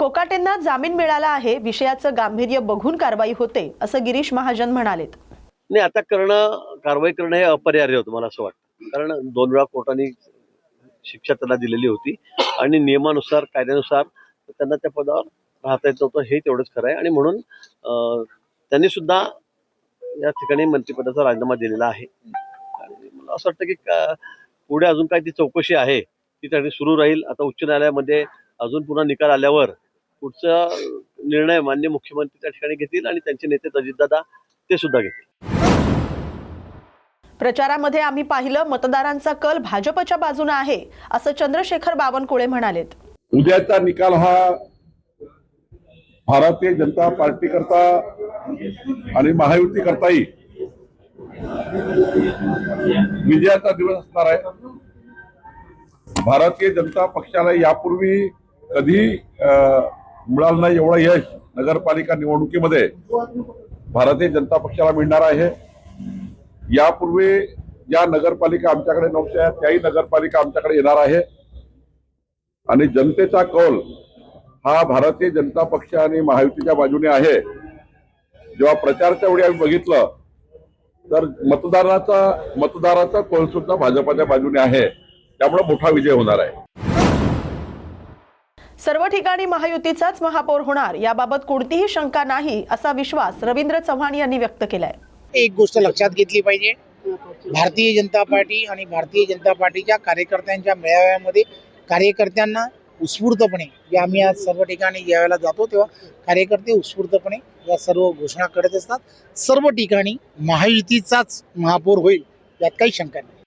कोकाटेंना जामीन मिळाला आहे विषयाचं गांभीर्य बघून कारवाई होते असं गिरीश महाजन म्हणालेत. नाही आता करणं कारवाई करणं हे अपरिहार्य होतं मला असं वाटतं. कारण दोन वेळा कोर्टाने शिक्षा त्यांना दिलेली होती आणि नियमानुसार कायद्यानुसार त्यांना त्या पदावर राहता येत नव्हतं हे तेवढंच खरं आहे. आणि म्हणून त्यांनी सुद्धा या ठिकाणी मंत्रिपदाचा राजीनामा दिलेला आहे. मला असं वाटतं की पुढे अजून काय ती चौकशी आहे ती त्यासाठी सुरू राहील. आता उच्च न्यायालयामध्ये अजून पुन्हा निकाल आल्यावर पुढचा निर्णय मान्य मुख्यमंत्री त्या ठिकाणी घेतील आणि त्यांचे नेते अजितदादा ते सुद्धा घेतील. प्रचारामध्ये आम्ही पाहिलं मतदारांचा कल भाजपच्या बाजूने आहे असं चंद्रशेखर बावनकुळे म्हणालेत. उद्याचा निकाल हा भारतीय जनता पार्टी करता आणि महायुती करताही विजयाचा दिवस असणार आहे. भारतीय जनता पक्षाला यापूर्वी कधी अं, मिळालं नाही एवढं यश नगरपालिका निवडणुकीमध्ये भारतीय जनता पक्षाला मिळणार आहे. यापूर्वी ज्या नगरपालिका आमच्याकडे नव्हत्या त्याही नगरपालिका आमच्याकडे येणार आहे. आणि जनतेचा कौल हा भारतीय जनता पक्ष आणि महायुतीच्या बाजूने आहे. जेव्हा प्रचारच्या वेळी आम्ही बघितलं तर मतदाराचा मतदाराचा कौल सुद्धा भाजपाच्या बाजूने आहे. त्यामुळे मोठा विजय होणार आहे. सर्व ठिकाणी महायुतीचाच महापौर होणार याबाबत कोणतीही शंका नाही असा विश्वास रवींद्र चव्हाण यांनी व्यक्त केलाय. एक गोष्ट लक्षात घेतली पाहिजे. भारतीय जनता पार्टी आणि भारतीय जनता पार्टीच्या कार्यकर्त्यांच्या मेळाव्यामध्ये कार्यकर्त्यांना उत्स्फूर्तपणे जे आम्ही आज सर्व ठिकाणी ज्यावेळेला जातो तेव्हा कार्यकर्ते उत्स्फूर्तपणे या सर्व घोषणा करत असतात. सर्व ठिकाणी महायुतीचाच महापौर होईल यात काही शंका नाही.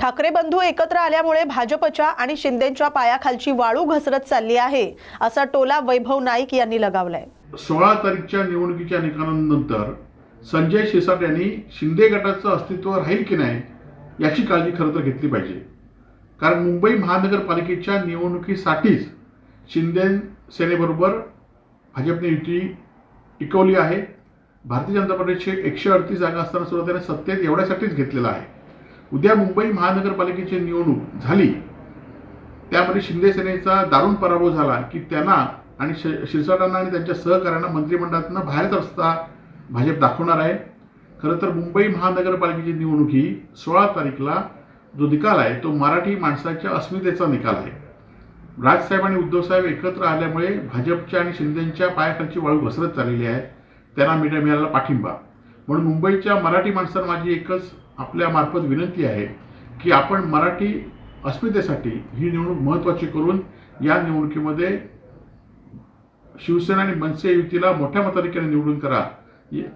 ठाकरे बंधू एकत्र आल्यामुळे भाजपच्या आणि शिंदेच्या पायाखालची वाळू घसरत चालली आहे असा टोला वैभव नाईक यांनी लगावलाय. सोळा तारीखच्या निवडणुकीच्या निकालानंतर संजय शिरसाट यांनी शिंदे गटाचं अस्तित्व राहील की नाही याची काळजी खरं तर घेतली पाहिजे. कारण मुंबई महानगरपालिकेच्या निवडणुकीसाठीच शिंदे सेनेबरोबर भाजपने युती टिकवली आहे. भारतीय जनता पार्टीचे एकशे अडतीस जागा असताना सुद्धा त्याने सत्तेत एवढ्यासाठीच घेतलेला आहे. उद्या मुंबई महानगरपालिकेची निवडणूक झाली. त्यामध्ये शिंदे सेनेचा दारुण पराभव झाला की त्यांना आणि श- शिरसाटांना आणि त्यांच्या सहकाऱ्यांना मंत्रिमंडळातनं बाहेरच रस्ता भाजप दाखवणार आहे. खरं तर मुंबई महानगरपालिकेची निवडणूक ही सोळा तारीखला जो निकाल आहे तो मराठी माणसाच्या अस्मितेचा निकाल आहे. राजसाहेब आणि उद्धवसाहेब एकत्र आल्यामुळे भाजपच्या आणि शिंदेच्या पायाखालची वाळू घसरत चाललेली आहे. त्यांना मिळा मिळाला पाठिंबा. म्हणून मुंबईच्या मराठी माणसांना माझी एकच आपल्या मार्फत विनंती आहे की आपण मराठी अस्मितेसाठी ही निवडणूक महत्त्वाची करून या निवडणुकीमध्ये शिवसेना आणि मनसे युतीला मोठ्या मताधिक्याने निवडून करा.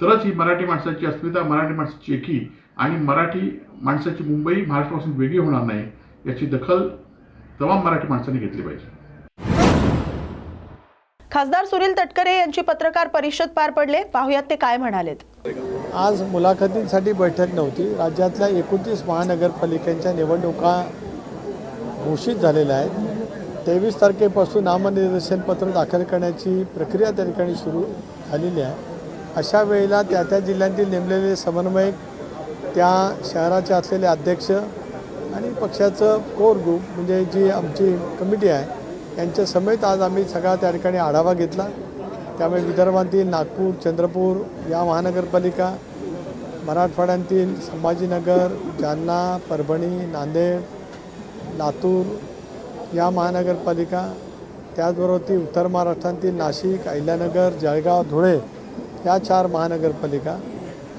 तरच ही मराठी माणसाची अस्मिता मराठी माणसाची एकी आणि मराठी माणसाची मुंबई महाराष्ट्रापासून वेगळी होणार नाही याची दखल तमाम मराठी माणसांनी घेतली पाहिजे. खासदार सुनील तटकरे यांची पत्रकार परिषद पार पडले. पाहुयात ते काय म्हणालेत. आज मुलाखतींसाठी बैठक नव्हती. राज्यातल्या एकोणतीस महानगरपालिकांच्या निवडणुका घोषित झालेल्या आहेत. तेवीस तारखेपासून नामनिर्देशन पत्र दाखल करण्याची प्रक्रिया त्या ठिकाणी सुरू झालेली आहे. अशा वेळेला त्या त्या जिल्ह्यांतील नेमलेले समन्वयक त्या शहराचे असलेले अध्यक्ष आणि पक्षाचं कोर ग्रुप म्हणजे जी आमची कमिटी आहे यांच्या समेत आज आम्ही सगळा त्या ठिकाणी आढावा घेतला. त्यामुळे विदर्भातील नागपूर चंद्रपूर या महानगरपालिका मराठवाड्यातील संभाजीनगर जालना परभणी नांदेड लातूर या महानगरपालिका त्याचबरोबर ती उत्तर महाराष्ट्रातील नाशिक अहिल्यानगर जळगाव धुळे या चार महानगरपालिका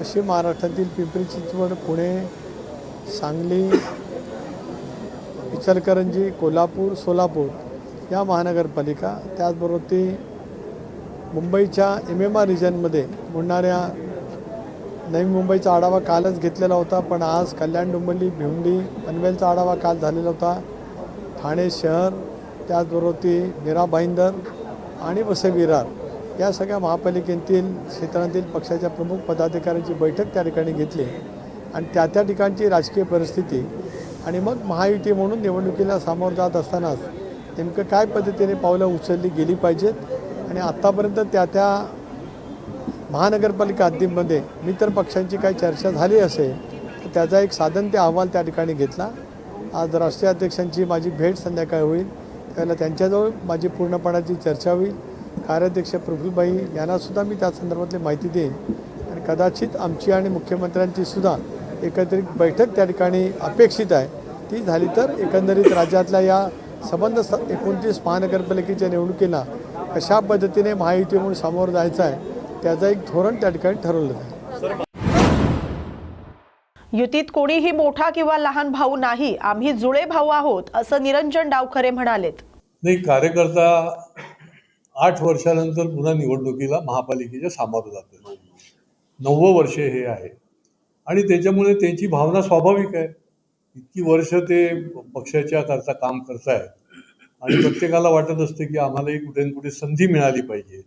अशी महाराष्ट्रातील पिंपरी चिंचवड पुणे सांगली इचलकरंजी कोल्हापूर सोलापूर या महानगरपालिका त्याचबरोबर ती मुंबईच्या एम एम आर रिजनमध्ये बुडणाऱ्या नवी मुंबईचा आढावा कालच घेतलेला होता पण आज कल्याण डोंबिवली भिवंडी पनवेलचा आढावा काल झालेला होता. ठाणे शहर त्याचबरोबर ती मीरा भाईंदर आणि वसे विरार या सगळ्या महापालिकेतील क्षेत्रातील पक्षाच्या प्रमुख पदाधिकाऱ्यांची बैठक त्या ठिकाणी घेतली. आणि त्या त्या ठिकाणची राजकीय परिस्थिती आणि मग महायुती म्हणून निवडणुकीला सामोरं जात असतानाच नेमकं काय पद्धतीने पावलं उचलली गेली पाहिजेत? आणि आत्तापर्यंत त्या त्या महानगरपालिका हद्दीमध्ये मित्र पक्षांची काही चर्चा झाली असेल तर त्याचा एक साधन ते अहवाल त्या ठिकाणी घेतला. आज राष्ट्रीय अध्यक्षांची माझी भेट संध्याकाळी होईल. त्यावेळेला त्यांच्याजवळ माझी पूर्णपणाची चर्चा होईल. कार्याध्यक्ष प्रफुलबाई यांनासुद्धा मी त्या संदर्भातली माहिती देईन. आणि कदाचित आमची आणि मुख्यमंत्र्यांची सुद्धा एकत्रित बैठक त्या ठिकाणी अपेक्षित आहे. ती झाली तर एकंदरीत राज्यातल्या या संबंध स एकोणतीस महानगरपालिकेच्या निवडणुकीला कशा पद्धतीने महायुती म्हणून सामोरं जायचं आहे त्याचं एक धोरण त्या ठिकाणी ठरवलं जाईल. युतीत कोणीही मोठा किंवा लहान भाऊ नाही आम्ही जुळे भाऊ आहोत असं निरंजन डावखरे म्हणालेत. नाही कार्यकर्ता आठ वर्षानंतर पुन्हा निवडणुकीला महापालिकेच्या सामोरं जातो नव्वद वर्षे हे आहे. आणि त्याच्यामुळे त्यांची भावना स्वाभाविक आहे. इतकी वर्ष ते पक्षाच्या करता काम करतायत. आणि प्रत्येकाला वाटत असतं की आम्हालाही कुठे ना कुठे संधी मिळाली पाहिजे.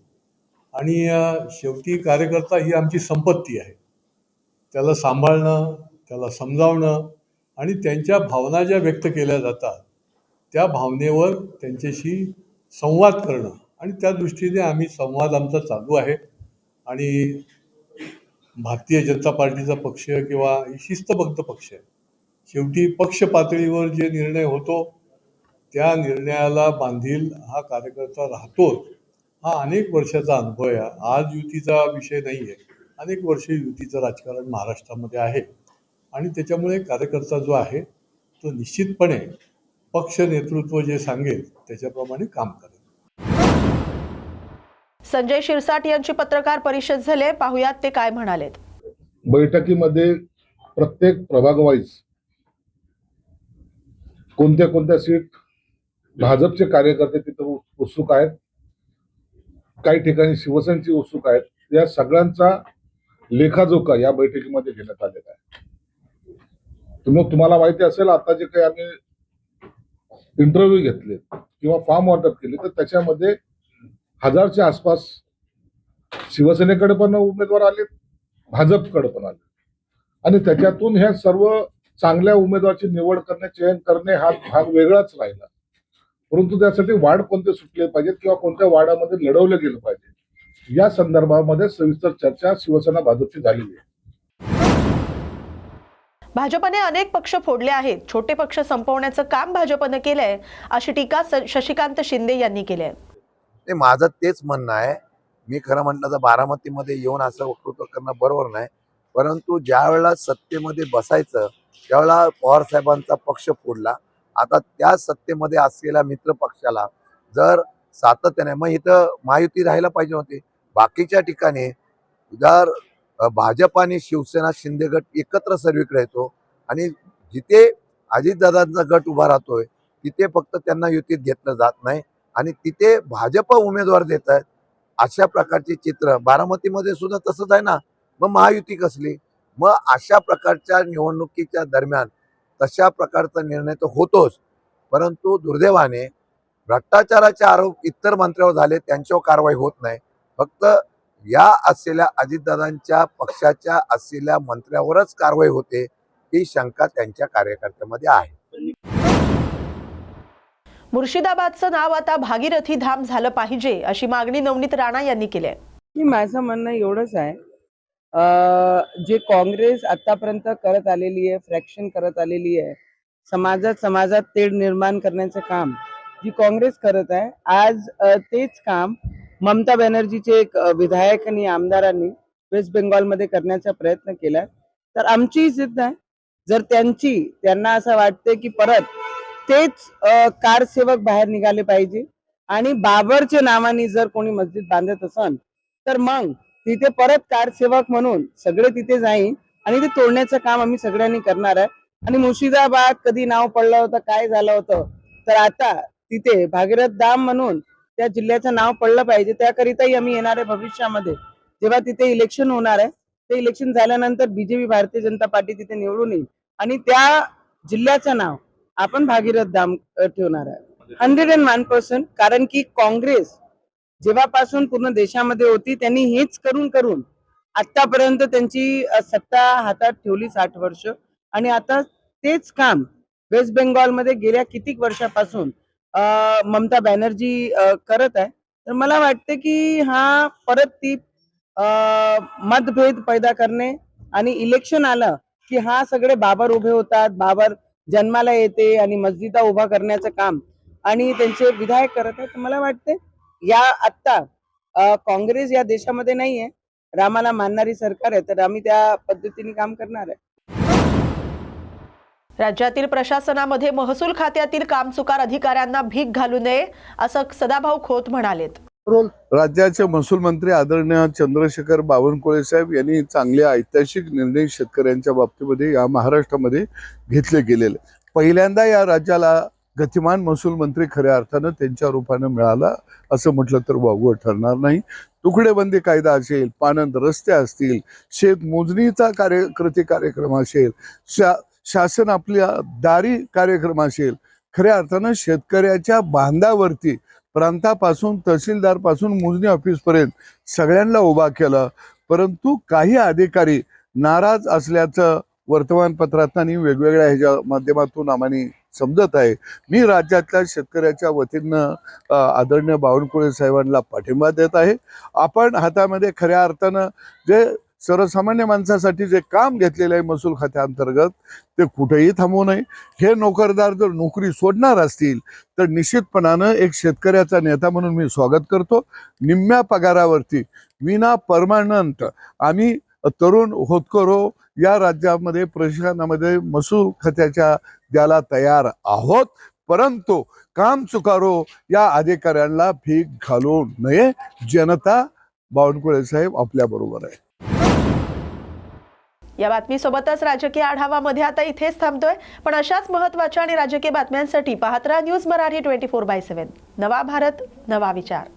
आणि शेवटी कार्यकर्ता ही आमची संपत्ती आहे. त्याला सांभाळणं त्याला समजावणं आणि त्यांच्या भावना ज्या व्यक्त केल्या जातात त्या भावनेवर त्यांच्याशी संवाद करणं. आणि त्या दृष्टीने आम्ही संवाद आमचा चालू आहे. आणि भारतीय जनता पार्टीचा पक्ष किंवा शिस्तबद्ध पक्ष आहे. शेवटी पक्ष पातळीवर जे निर्णय होतो त्या निर्णयाला बांधील हा कार्यकर्ता राहतो हा अनेक वर्षाचा अनुभव आहे. आज युतीचा विषय नाही आहे. अनेक वर्षे युतीचं राजकारण महाराष्ट्रामध्ये आहे. आणि त्याच्यामुळे कार्यकर्ता जो आहे तो निश्चितपणे पक्ष नेतृत्व जे सांगेल त्याच्याप्रमाणे काम करेल. संजय शिरसाट यांची पत्रकार परिषद झाली. पाहुयात ते काय म्हणालेत. बैठकीमध्ये प्रत्येक प्रभाग वाईज कोणत्या कोणत्या सीट भाजपचे कार्यकर्ते तिथं उत्सुक आहेत? काही ठिकाणी शिवसेनेची उत्सुक आहेत? या सगळ्यांचा लेखाजोखा या बैठकीमध्ये घेण्यात आलेला आहे. तुम्ही तुम्हाला माहिती असेल आता जे काही आम्ही इंटरव्ह्यू घेतले किंवा फॉर्म वाटप केले तर त्याच्यामध्ये हजारच्या आसपास शिवसेनेकडे पण उमेदवार आले भाजपकडे पण आले आणि त्याच्यातून ह्या सर्व चांगल्या उमेदवाराची निवड करणे चयन करणे हा भाग वेगळाच राहिला. परंतु त्यासाठी वाढ कोणते सुटले पाहिजेत किंवा कोणत्या वार्डामध्ये लढवलं गेलं पाहिजे या संदर्भामध्ये सविस्तर चर्चा शिवसेना भाजपची झालेली आहे. भाजपने अनेक पक्ष फोडले आहेत. छोटे पक्ष संपवण्याचं काम भाजपनं केलंय अशी टीका स- शशिकांत शिंदे यांनी केली आहे. ते माझं तेच म्हणणं आहे. मी खरं म्हटलं तर बारामतीमध्ये येऊन असं वक्तृत्व करणं बरोबर नाही. परंतु ज्या वेळेला सत्तेमध्ये बसायचं त्यावेळेला पवार साहेबांचा पक्ष फोडला आता त्या सत्तेमध्ये असलेल्या मित्र पक्षाला जर सातत्याने मग इथं महायुती राहायला पाहिजे होती. बाकीच्या ठिकाणी जर भाजप आणि शिवसेना शिंदे गट एकत्र सर्वीकडे येतो आणि जिथे अजितदादांचा गट उभा राहतोय तिथे फक्त त्यांना युतीत घेतलं जात नाही आणि तिथे भाजप उमेदवार देत आहेत. अशा प्रकारचे चित्र बारामतीमध्ये सुद्धा तसंच आहे ना. मग महायुती कसली? मग अशा प्रकारच्या निवडणुकीच्या दरम्यान तशा प्रकारचा निर्णय तर होतोच. परंतु दुर्दैवाने भ्रष्टाचाराचे आरोप इतर मंत्र्यावर झाले त्यांच्यावर कारवाई होत नाही. फक्त या असलेल्या अजितदादांच्या पक्षाच्या असलेल्या मंत्र्यावरच कारवाई होते ही शंका त्यांच्या कार्यकर्त्यामध्ये आहे. मुर्शिदाबादचं नाव आता भागीरथी धाम झालं पाहिजे अशी मागणी नवनीत राणा यांनी केली आहे. की माझं म्हणणं एवढंच आहे जे काँग्रेस आतापर्यंत करत आलेली आहे फ्रॅक्शन करत आलेली आहे समाजात समाजात तेढ निर्माण करण्याचं काम जी काँग्रेस करत आहे आज तेच काम ममता बॅनर्जीचे एक अं, विधायक आणि आमदारांनी वेस्ट बेंगॉलमध्ये करण्याचा प्रयत्न केलाय. तर आमची जिद्द आहे. जर त्यांची त्यांना असं वाटते की परत तेच कारसेवक बाहेर निघाले पाहिजे आणि बाबरच्या नावाने जर कोणी मस्जिद बांधत असन तर मग तिथे परत कारसेवक म्हणून सगळे तिथे जाईन आणि ते तोडण्याचं काम आम्ही सगळ्यांनी करणार आहे. आणि मुर्शिदाबाद कधी नाव पडलं होतं काय झालं होतं तर आता तिथे भागीरथ धाम म्हणून त्या जिल्ह्याचं नाव पडलं पाहिजे. त्याकरिताही आम्ही येणार आहे भविष्यामध्ये. जेव्हा तिथे इलेक्शन होणार आहे ते इलेक्शन झाल्यानंतर बीजेपी भारतीय जनता पार्टी तिथे निवडून येईल. आणि त्या जिल्ह्याचं नाव आपण भागीरथ धाम ठेवणार आहे. हंड्रेड अँड वन पर्सेंट कारण की काँग्रेस जेव्हापासून पूर्ण देशामध्ये होती त्यांनी हेच करून करून आतापर्यंत त्यांची सत्ता हातात ठेवली साठ वर्ष. आणि आता तेच काम वेस्ट बेंगॉलमध्ये गेल्या कितीक वर्षापासून ममता बॅनर्जी करत आहे. तर मला वाटते की हा परत ती अ, मतभेद पैदा करणे आणि इलेक्शन आलं की हा सगळे बाबर उभे होतात बाबर जन्माला येते आणि मस्जिदा उभा करण्याचं काम आणि त्यांचे विधायक करत आहेत. तर मला वाटते या आत्ता काँग्रेस या देशामध्ये नाहीये. रामाला मानणारी सरकार आहे तर आम्ही त्या पद्धतीने काम करणार आहे. राज्यातील प्रशासनामध्ये महसूल खात्यातील कामचुकार अधिकाऱ्यांना भीक घालू नये असं सदाभाऊ खोत म्हणालेत. राज्याचे महसूल मंत्री आदरणीय चंद्रशेखर बावनकुळे साहेब यांनी चांगले ऐतिहासिक निर्णय शेतकऱ्यांच्या बाबतीमध्ये या महाराष्ट्रामध्ये घेतले गेलेले. पहिल्यांदा या राज्याला गतिमान महसूल मंत्री खऱ्या अर्थानं त्यांच्या रूपानं मिळाला असं म्हटलं तर वावगं ठरणार नाही. तुकडेबंदी कायदा असेल पानंद रस्ते असतील शेत मोजणीचा कार्य कृती कार्यक्रम असेल शा शासन आपल्या दारी कार्यक्रम असेल खऱ्या अर्थानं शेतकऱ्याच्या बांधावरती प्रांतापासून तहसीलदारपासून मोजणी ऑफिसपर्यंत सगळ्यांना उभा केलं. परंतु काही अधिकारी नाराज असल्याचं वर्तमानपत्रात आणि वेगवेगळ्या ह्याच्या माध्यमातून आम्हाला समजत आहे. मी राज्यातल्या शेतकऱ्याच्या वतीनं आदरणीय बावनकुळे साहेबांना पाठिंबा देत आहे. आपण हातामध्ये खऱ्या अर्थानं जे सर्वसामान्य माणसासाठी जे काम घेतलेलं आहे महसूल खात्याअंतर्गत ते कुठेही थांबवू नये. हे नोकरदार जर नोकरी सोडणार असतील तर निश्चितपणानं एक शेतकऱ्याचा नेता म्हणून मी स्वागत करतो. निम्म्या पगारावरती विना परमानंट आम्ही तरुण होतकरो या राज्यामध्ये प्रशासनामध्ये महसूल खात्याच्या द्यायला तयार आहोत. परंतु काम चुकारो या अधिकाऱ्यांना भीक घालू नये. जनता बावनकुळे साहेब आपल्या बरोबर आहे. या बातमीसोबतच राजकीय आढावामध्ये आता इथेच थांबतोय. पण अशाच महत्त्वाच्या आणि राजकीय बातम्यांसाठी पाहत राहा news Marathi twenty four by seven. नवा भारत नवा विचार.